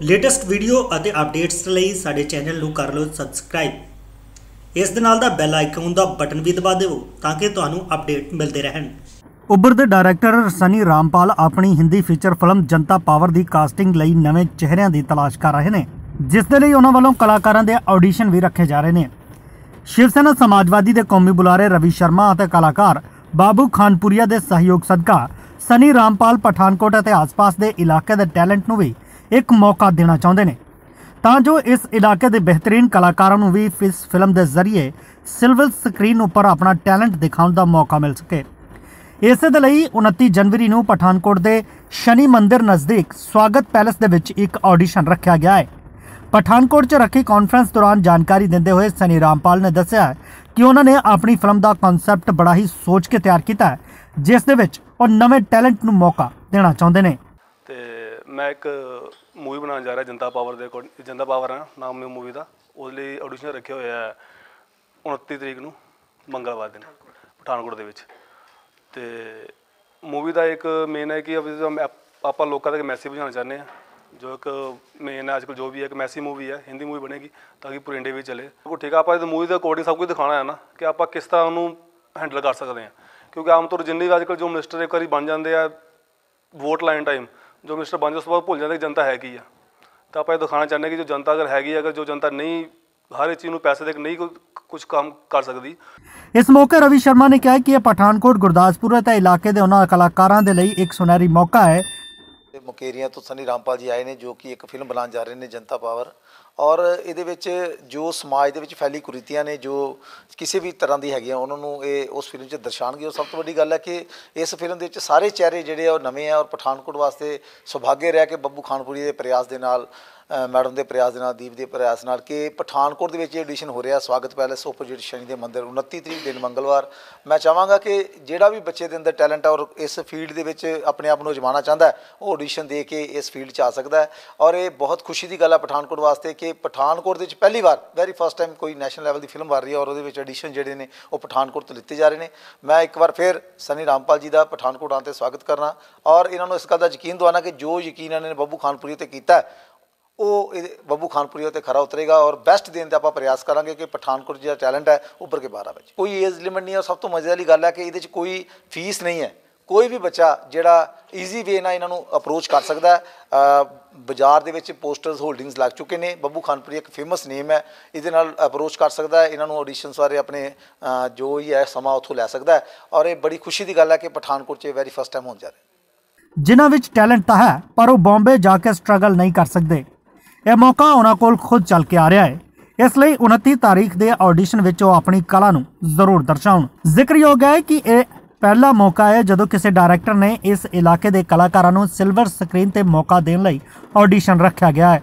Latest video ਅਤੇ updates ਲਈ ਸਾਡੇ ਚੈਨਲ ਨੂੰ ਕਰ ਲਓ ਸਬਸਕ੍ਰਾਈਬ। ਇਸ ਦੇ ਨਾਲ ਦਾ ਬੈਲ ਆਈਕਨ ਦਾ ਬਟਨ ਵੀ ਦਬਾ ਦਿਓ ਤਾਂ ਕਿ ਤੁਹਾਨੂੰ ਅਪਡੇਟ ਮਿਲਦੇ ਰਹਿਣ। ਉੱਭਰ ਦੇ ਡਾਇਰੈਕਟਰ ਸਨੀ ਰਾਮਪਾਲ ਆਪਣੀ Hindi feature film Janta power ਦੀ ਕਾਸਟਿੰਗ ਲਈ ਨਵੇਂ ਚਿਹਰਿਆਂ ਦੀ ਤਲਾਸ਼ ਕਰ ਰਹੇ ਨੇ, ਜਿਸ ਦੇ ਲਈ ਉਹਨਾਂ ਵੱਲੋਂ ਕਲਾਕਾਰਾਂ ਦੇ ਆਡੀਸ਼ਨ ਵੀ ਰੱਖੇ ਜਾ ਰਹੇ ਨੇ। ਸ਼ਿਵ ਸੈਨਾ ਸਮਾਜਵਾਦੀ ਦੇ ਕੌਮੀ ਬੁਲਾਰੇ ਰਵੀ ਸ਼ਰਮਾ ਅਤੇ ਕਲਾਕਾਰ ਬਾਬੂ ਖਾਨਪੁਰੀਆ ਦੇ ਸਹਿਯੋਗ ਸਦਕਾ ਸਨੀ ਰਾਮਪਾਲ ਪਠਾਨਕੋਟ ਅਤੇ ਆਸ-ਪਾਸ ਦੇ ਇਲਾਕੇ ਦੇ ਟੈਲੈਂਟ ਨੂੰ ਵੀ ਇੱਕ ਮੌਕਾ ਦੇਣਾ ਚਾਹੁੰਦੇ ਨੇ। ਤਾਂ ਜੋ ਇਸ ਇਲਾਕੇ ਦੇ ਬਿਹਤਰੀਨ ਕਲਾਕਾਰਾਂ ਨੂੰ ਵੀ ਇਸ ਫਿਲਮ ਦੇ ਜ਼ਰੀਏ ਸਿਲਵਰ ਸਕਰੀਨ ਉੱਪਰ ਆਪਣਾ ਟੈਲੈਂਟ ਦਿਖਾਉਣ ਦਾ ਮੌਕਾ ਮਿਲ ਸਕੇ। ਇਸੇ ਦੇ ਲਈ 29 ਜਨਵਰੀ ਨੂੰ ਪਠਾਨਕੋਟ ਦੇ ਸ਼ਨੀ ਮੰਦਿਰ ਨਜ਼ਦੀਕ ਸਵਾਗਤ ਪੈਲੇਸ ਦੇ ਵਿੱਚ ਇੱਕ ਆਡੀਸ਼ਨ ਰੱਖਿਆ ਗਿਆ ਹੈ। ਪਠਾਨਕੋਟ 'ਚ ਰੱਖੀ ਕਾਨਫਰੰਸ ਦੌਰਾਨ ਜਾਣਕਾਰੀ ਦਿੰਦੇ ਹੋਏ ਸਨੀ ਰਾਮਪਾਲ ਨੇ ਦੱਸਿਆ ਕਿ ਉਹਨਾਂ ਨੇ ਆਪਣੀ ਫਿਲਮ ਦਾ ਕਨਸੈਪਟ ਬੜਾ ਹੀ ਸੋਚ ਕੇ ਤਿਆਰ ਕੀਤਾ ਹੈ, ਜਿਸ ਦੇ ਵਿੱਚ ਉਹ ਨਵੇਂ ਟੈਲੈਂਟ ਨੂੰ ਮੌਕਾ ਦੇਣਾ ਚਾਹੁੰਦੇ ਨੇ। ਮੈਂ ਇੱਕ ਮੂਵੀ ਬਣਾਉਣ ਜਾ ਰਿਹਾ, ਜਨਤਾ ਪਾਵਰ ਦੇ according- ਜਨਤਾ ਪਾਵਰ ਹੈ ਨਾਮ ਹੈ ਮੂਵੀ ਦਾ। ਉਹਦੇ ਲਈ ਆਡੀਸ਼ਨ ਰੱਖਿਆ ਹੋਇਆ ਹੈ 29 ਤਰੀਕ ਨੂੰ, ਮੰਗਲਵਾਰ ਦਿਨ, ਪਠਾਨਕੋਟ ਦੇ ਵਿੱਚ। ਤੇ ਮੂਵੀ ਦਾ ਇੱਕ ਮੇਨ ਹੈ ਕਿ ਅਭੀ ਜੋ ਮੈਂ ਆਪਾਂ ਲੋਕਾਂ ਤੱਕ ਮੈਸੇਜ ਪਹੁੰਚਾਉਣਾ ਚਾਹੁੰਦੇ ਆ ਜੋ ਇੱਕ ਮੇਨ ਹੈ ਅੱਜਕੱਲ ਜੋ ਵੀ ਹੈ, ਇੱਕ ਮੈਸੀ ਮੂਵੀ ਹੈ, ਹਿੰਦੀ ਮੂਵੀ ਬਣੇਗੀ ਤਾਂ ਕਿ ਪੂਰੇ ਇੰਡੀਆ ਵਿੱਚ ਚੱਲੇ। ਉਹ ਠੀਕ ਆ, ਆਪਾਂ ਇਹ ਮੂਵੀ ਦੇ ਅਕੋਰਡਿੰਗ ਸਭ ਕੁਝ ਦਿਖਾਉਣਾ ਹੈ ਨਾ, ਕਿ ਆਪਾਂ ਕਿਸ ਤਰ੍ਹਾਂ ਉਹਨੂੰ ਹੈਂਡਲ ਕਰ ਸਕਦੇ ਹਾਂ। ਕਿਉਂਕਿ ਆਮ ਤੌਰ ਜਿੰਨੇ ਵੀ ਅੱਜਕੱਲ ਜੋ ਮਿਨਿਸਟਰ ਇੱਕ ਵਾਰੀ ਬਣ ਜਾਂਦੇ ਆ ਵੋਟ ਲਾਈਨ ਟਾਈਮ ਜੋ ਮਿਸਟਰ ਬਣ ਉਸ ਤੋਂ ਬਾਅਦ ਭੁੱਲ ਜਾਂਦੇ ਕਿ ਜਨਤਾ ਹੈ ਕੀ ਆ ਤਾਂ ਆਪਾਂ ਇਹ ਦਿਖਾਉਣਾ ਚਾਹੁੰਦੇ ਕਿ ਜੋ ਜਨਤਾ ਅਗਰ ਹੈਗੀ ਅਗਰ ਜੋ ਜਨਤਾ ਨਹੀਂ ਹਰ ਇੱਕ ਚੀਜ਼ ਨੂੰ ਪੈਸੇ ਦੇ ਕੇ ਨਹੀਂ ਕੁਝ ਕੰਮ ਕਰ ਸਕਦੀ। ਇਸ ਮੌਕੇ ਰਵੀ ਸ਼ਰਮਾ ਨੇ ਕਿਹਾ ਕਿ ਇਹ ਪਠਾਨਕੋਟ ਗੁਰਦਾਸਪੁਰ ਅਤੇ ਇਲਾਕੇ ਦੇ ਉਹਨਾਂ ਕਲਾਕਾਰਾਂ ਦੇ ਲਈ ਇੱਕ ਸੁਨਹਿਰੀ ਮੌਕਾ ਹੈ। ਤੇ ਮੁਕੇਰੀਆਂ ਤੋਂ ਸਨੀ ਰਾਮਪਾਲ ਜੀ ਆਏ ਨੇ ਜੋ ਕਿ ਇੱਕ ਫਿਲਮ ਬਣਾਉਣ ਜਾ ਰਹੇ ਨੇ ਜਨਤਾ ਪਾਵਰ। ਔਰ ਇਹਦੇ ਵਿੱਚ ਜੋ ਸਮਾਜ ਦੇ ਵਿੱਚ ਫੈਲੀ ਕੁਰੀਤੀਆਂ ਨੇ, ਜੋ ਕਿਸੇ ਵੀ ਤਰ੍ਹਾਂ ਦੀ ਹੈਗੀਆਂ, ਉਹਨਾਂ ਨੂੰ ਇਹ ਉਸ ਫਿਲਮ 'ਚ ਦਰਸਾਉਣਗੇ। ਔਰ ਸਭ ਤੋਂ ਵੱਡੀ ਗੱਲ ਹੈ ਕਿ ਇਸ ਫਿਲਮ ਦੇ ਵਿੱਚ ਸਾਰੇ ਚਿਹਰੇ ਜਿਹੜੇ ਆ, ਉਹ ਨਵੇਂ ਆ ਔਰ ਪਠਾਨਕੋਟ ਵਾਸਤੇ ਸੁਭਾਗੇ ਰਿਹਾ ਕਿ ਬੱਬੂ ਖਾਨਪੁਰੀ ਦੇ ਪ੍ਰਯਾਸ ਦੇ ਨਾਲ ਮੈਡਮ ਦੇ ਪ੍ਰਯਾਸ ਦੇ ਨਾਲ, ਦੀਪ ਦੇ ਪ੍ਰਯਾਸ ਨਾਲ ਕਿ ਪਠਾਨਕੋਟ ਦੇ ਵਿੱਚ ਇਹ ਐਡੀਸ਼ਨ ਹੋ ਰਿਹਾ, ਸਵਾਗਤ ਪੈਲੇਸ ਆਪੋਜੀਟ ਸ਼ਨੀ ਦੇ ਮੰਦਿਰ 29 ਤਰੀਕ ਦਿਨ ਮੰਗਲਵਾਰ। ਮੈਂ ਚਾਹਾਂਗਾ ਕਿ ਜਿਹੜਾ ਵੀ ਬੱਚੇ ਦੇ ਅੰਦਰ ਟੈਲੈਂਟ ਹੈ ਔਰ ਇਸ ਫੀਲਡ ਦੇ ਵਿੱਚ ਆਪਣੇ ਆਪ ਨੂੰ ਅਜਮਾਉਣਾ ਚਾਹੁੰਦਾ ਉਹ ਆਡੀਸ਼ਨ ਦੇ ਕੇ ਇਸ ਫੀਲਡ 'ਚ ਆ ਸਕਦਾ ਔਰ ਇਹ ਬਹੁਤ ਖੁਸ਼ੀ ਦੀ ਗੱਲ ਹੈ ਪਠਾਨਕੋਟ ਵਾਸਤੇ ਕਿ ਪਠਾਨਕੋਟ ਦੇ ਵਿੱਚ ਪਹਿਲੀ ਵਾਰ ਵੈਰੀ ਫਸਟ ਟਾਈਮ ਕੋਈ ਨੈਸ਼ਨਲ ਲੈਵਲ ਦੀ ਫਿਲਮ ਬਣ ਰਹੀ ਹੈ ਔਰ ਉਹਦੇ ਵਿੱਚ ਐਡੀਸ਼ਨ ਜਿਹੜੇ ਨੇ ਉਹ ਪਠਾਨਕੋਟ ਤੋਂ ਲਿੱਤੇ ਜਾ ਰਹੇ ਨੇ। ਮੈਂ ਇੱਕ ਵਾਰ ਫਿਰ ਸਨੀ ਰਾਮਪਾਲ ਜੀ ਦਾ ਪਠਾਨਕੋਟ ਆਉਣ ਤੇ ਸਵਾਗਤ ਕਰਨਾ। ਔਰ ਇਹਨਾਂ ਨੂੰ ਇਸ ਗੱਲ ਦਾ ਯਕੀਨ ਦਿਵਾਉਣਾ ਕਿ ਜੋ ਯਕੀਨ ਇਹਨਾਂ ਨੇ ਬੱਬੂ ਖਾਨਪੁਰੀ ਤੇ ਕੀਤਾ ਉਹ ਇਹਦੇ ਬੱਬੂ ਖਾਨਪੁਰੀ ਉੱਤੇ ਖਰਾ ਉਤਰੇਗਾ ਔਰ ਬੈਸਟ ਦੇਣ ਦਾ ਆਪਾਂ ਪ੍ਰਯਾਸ ਕਰਾਂਗੇ ਕਿ ਪਠਾਨਕੋਟ ਜਿਹੜਾ ਟੈਲੈਂਟ ਹੈ ਉੱਭਰ ਕੇ ਬਾਹਰ ਆਵੇ ਕੋਈ ਏਜ ਲਿਮਿਟ ਨਹੀਂ ਹੈ ਔਰ ਸਭ ਤੋਂ ਮਜ਼ੇ ਵਾਲੀ ਗੱਲ ਹੈ ਕਿ ਇਹਦੇ 'ਚ ਕੋਈ ਫੀਸ ਨਹੀਂ ਹੈ। ਕੋਈ ਵੀ ਬੱਚਾ ਜਿਹੜਾ ਈਜ਼ੀ ਵੇ ਨਾਲ ਇਹਨਾਂ ਨੂੰ ਅਪਰੋਚ ਕਰ ਸਕਦਾ ਹੈ। ਬਾਜ਼ਾਰ ਦੇ ਵਿੱਚ ਪੋਸਟਰਸ ਹੋਲਡਿੰਗਸ ਲੱਗ ਚੁੱਕੇ ਨੇ। ਬੱਬੂ ਖਾਨਪੁਰੀ ਇੱਕ ਫੇਮਸ ਨੇਮ ਹੈ। ਇਹਦੇ ਨਾਲ ਅਪਰੋਚ ਕਰ ਸਕਦਾ ਹੈ। ਇਹਨਾਂ ਨੂੰ ਆਡੀਸ਼ਨਸ ਬਾਰੇ ਆਪਣੇ ਜੋ ਹੀ ਹੈ, ਸਮਾਂ ਉੱਥੋਂ ਲੈ ਸਕਦਾ ਹੈ। ਔਰ ਇਹ ਬੜੀ ਖੁਸ਼ੀ ਦੀ ਗੱਲ ਹੈ ਕਿ ਪਠਾਨਕੋਟ 'ਚ ਵੈਰੀ ਫਸਟ ਟਾਈਮ ਹੋਣ ਜਾ ਰਿਹਾ ਜਿਨ੍ਹਾਂ ਵਿੱਚ ਟੈਲੈਂਟ ਤਾਂ ਹੈ, ਪਰ ਉਹ ਬੰਬੇ ਜਾ ਕੇ ਸਟਰਗਲ ਨਹੀਂ ਕਰ ਸਕਦੇ। ਇਹ ਮੌਕਾ ਉਹਨਾਂ ਕੋਲ ਖੁਦ ਚੱਲ ਕੇ ਆ ਰਿਹਾ ਹੈ। ਇਸ ਲਈ 29 ਤਾਰੀਖ ਦੇ ਆਡੀਸ਼ਨ ਵਿੱਚ ਉਹ ਆਪਣੀ ਕਲਾ ਨੂੰ ਜ਼ਰੂਰ ਦਰਸਾਉਣ। ਜ਼ਿਕਰਯੋਗ ਹੈ ਕਿ ਇਹ ਪਹਿਲਾ ਮੌਕਾ ਹੈ ਜਦੋਂ ਕਿਸੇ ਡਾਇਰੈਕਟਰ ਨੇ ਇਸ ਇਲਾਕੇ ਦੇ ਕਲਾਕਾਰਾਂ ਨੂੰ ਸਿਲਵਰ ਸਕਰੀਨ ਤੇ ਮੌਕਾ ਦੇਣ ਲਈ ਆਡੀਸ਼ਨ ਰੱਖਿਆ ਗਿਆ ਹੈ।